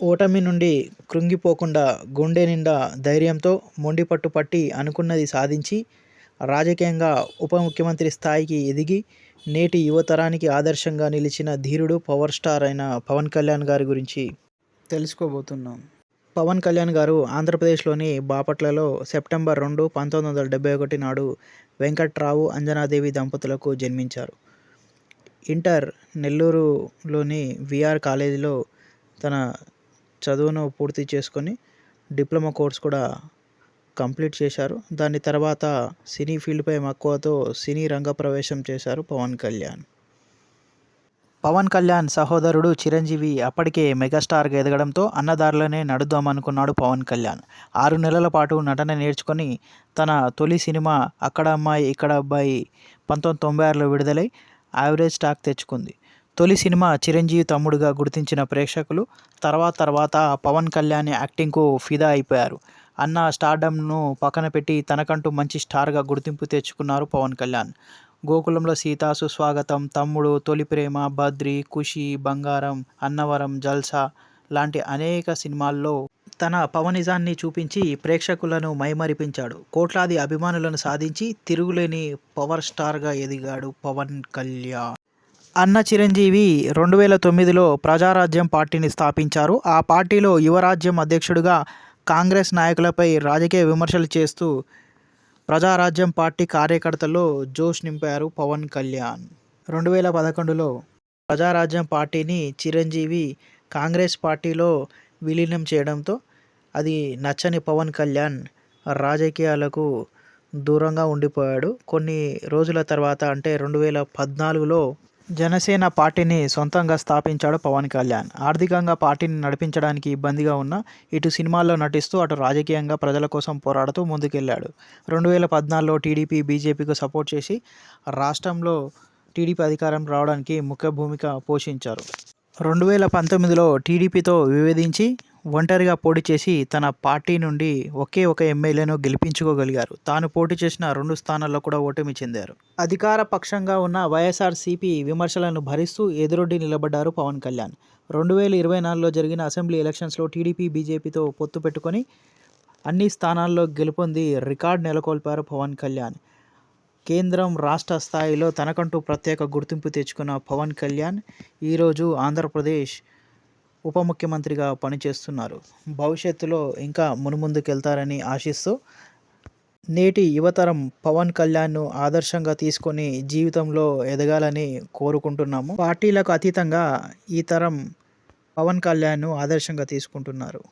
ఓటమి నుండి కృంగిపోకుండా గుండె నిండా ధైర్యంతో మొండిపట్టు పట్టి అనుకున్నది సాధించి రాజకీయంగా ఉప ముఖ్యమంత్రి స్థాయికి ఎదిగి నేటి యువతరానికి ఆదర్శంగా నిలిచిన ధీరుడు పవర్ స్టార్ అయిన పవన్ కళ్యాణ్ గారి గురించి తెలుసుకోబోతున్నాం. పవన్ కళ్యాణ్ గారు ఆంధ్రప్రదేశ్లోని బాపట్లలో సెప్టెంబర్ రెండు పంతొమ్మిది వందల డెబ్బై ఒకటి నాడు వెంకట్రావు అంజనాదేవి దంపతులకు జన్మించారు. ఇంటర్ నెల్లూరులోని విఆర్ కాలేజీలో తన చదువును పూర్తి చేసుకొని డిప్లొమా కోర్స్ కూడా కంప్లీట్ చేశారు. దాని తర్వాత సినీ ఫీల్డ్పై మక్కువతో సినీ రంగ ప్రవేశం చేశారు పవన్ కళ్యాణ్. పవన్ కళ్యాణ్ సహోదరుడు చిరంజీవి అప్పటికే మెగాస్టార్గా ఎదగడంతో అన్నదారులనే నడుద్దామనుకున్నాడు పవన్ కళ్యాణ్. ఆరు నెలల పాటు నటన నేర్చుకొని తన తొలి సినిమా అక్కడ అమ్మాయి ఇక్కడ అబ్బాయి పంతొమ్మిది తొంభై ఆరులో విడుదలై యావరేజ్ స్టాక్ తెచ్చుకుంది. తొలి సినిమా చిరంజీవి తమ్ముడుగా గుర్తించిన ప్రేక్షకులు తర్వాత తర్వాత పవన్ కళ్యాణ్ యాక్టింగ్కు ఫిదా అయిపోయారు. అన్న స్టార్డమ్ను పక్కన పెట్టి తనకంటూ మంచి స్టార్గా గుర్తింపు తెచ్చుకున్నారు పవన్ కళ్యాణ్. గోకులంలో సీత సుస్వాగతం తమ్ముడు తొలి ప్రేమ బద్రి ఖుషి బంగారం అన్నవరం జల్సా లాంటి అనేక సినిమాల్లో తన పవనిజాన్ని చూపించి ప్రేక్షకులను మైమరిపించాడు. కోట్లాది అభిమానులను సాధించి తిరుగులేని పవర్ స్టార్గా ఎదిగాడు పవన్ కళ్యాణ్. అన్న చిరంజీవి రెండు వేల తొమ్మిదిలో ప్రజారాజ్యం పార్టీని స్థాపించారు. ఆ పార్టీలో యువరాజ్యం అధ్యక్షుడిగా కాంగ్రెస్ నాయకులపై రాజకీయ విమర్శలు చేస్తూ ప్రజారాజ్యం పార్టీ కార్యకర్తల్లో జోష్ నింపారు పవన్ కళ్యాణ్. రెండు వేల పదకొండులో ప్రజారాజ్యం పార్టీని చిరంజీవి కాంగ్రెస్ పార్టీలో విలీనం చేయడంతో అది నచ్చని పవన్ కళ్యాణ్ రాజకీయాలకు దూరంగా ఉండిపోయాడు. కొన్ని రోజుల తర్వాత అంటే రెండు వేల పద్నాలుగులో జనసేన పార్టీని సొంతంగా స్థాపించాడు పవన్ కళ్యాణ్. ఆర్థికంగా పార్టీని నడిపించడానికి ఇబ్బందిగా ఉన్న ఇటు సినిమాల్లో నటిస్తూ అటు రాజకీయంగా ప్రజల కోసం పోరాడుతూ ముందుకెళ్ళాడు రెండు వేల పద్నాలుగులో టీడీపీ బీజేపీకి సపోర్ట్ చేసి రాష్ట్రంలో టీడీపీ అధికారం రావడానికి ముఖ్య భూమిక పోషించారు. రెండు వేల పంతొమ్మిదిలో టీడీపీతో విభేదించి ఒంటరిగా పోటీ చేసి తన పార్టీ నుండి ఒకే ఒక ఎమ్మెల్యేను గెలిపించుకోగలిగారు. తాను పోటీ చేసిన రెండు స్థానాల్లో కూడా ఓటమి చెందారు. అధికార పక్షంగా ఉన్న వైఎస్ఆర్సీపీ విమర్శలను భరిస్తూ ఎదురొడ్డి నిలబడ్డారు పవన్ కళ్యాణ్. రెండు వేల ఇరవై నాలుగులో జరిగిన అసెంబ్లీ ఎలక్షన్స్లో టీడీపీ బీజేపీతో పొత్తు పెట్టుకొని అన్ని స్థానాల్లో గెలుపొంది రికార్డ్ నెలకొల్పారు పవన్ కళ్యాణ్. కేంద్రం రాష్ట్ర స్థాయిలో తనకంటూ ప్రత్యేక గుర్తింపు తెచ్చుకున్న పవన్ కళ్యాణ్ ఈరోజు ఆంధ్రప్రదేశ్ ఉప ముఖ్యమంత్రిగా పనిచేస్తున్నారు. భవిష్యత్తులో ఇంకా మునుముందుకెళ్తారని ఆశిస్తూ నేటి యువతరం పవన్ కళ్యాణ్ను ఆదర్శంగా తీసుకొని జీవితంలో ఎదగాలని కోరుకుంటున్నాము. పార్టీలకు అతీతంగా ఈ తరం పవన్ కళ్యాణ్ను ఆదర్శంగా తీసుకుంటున్నారు.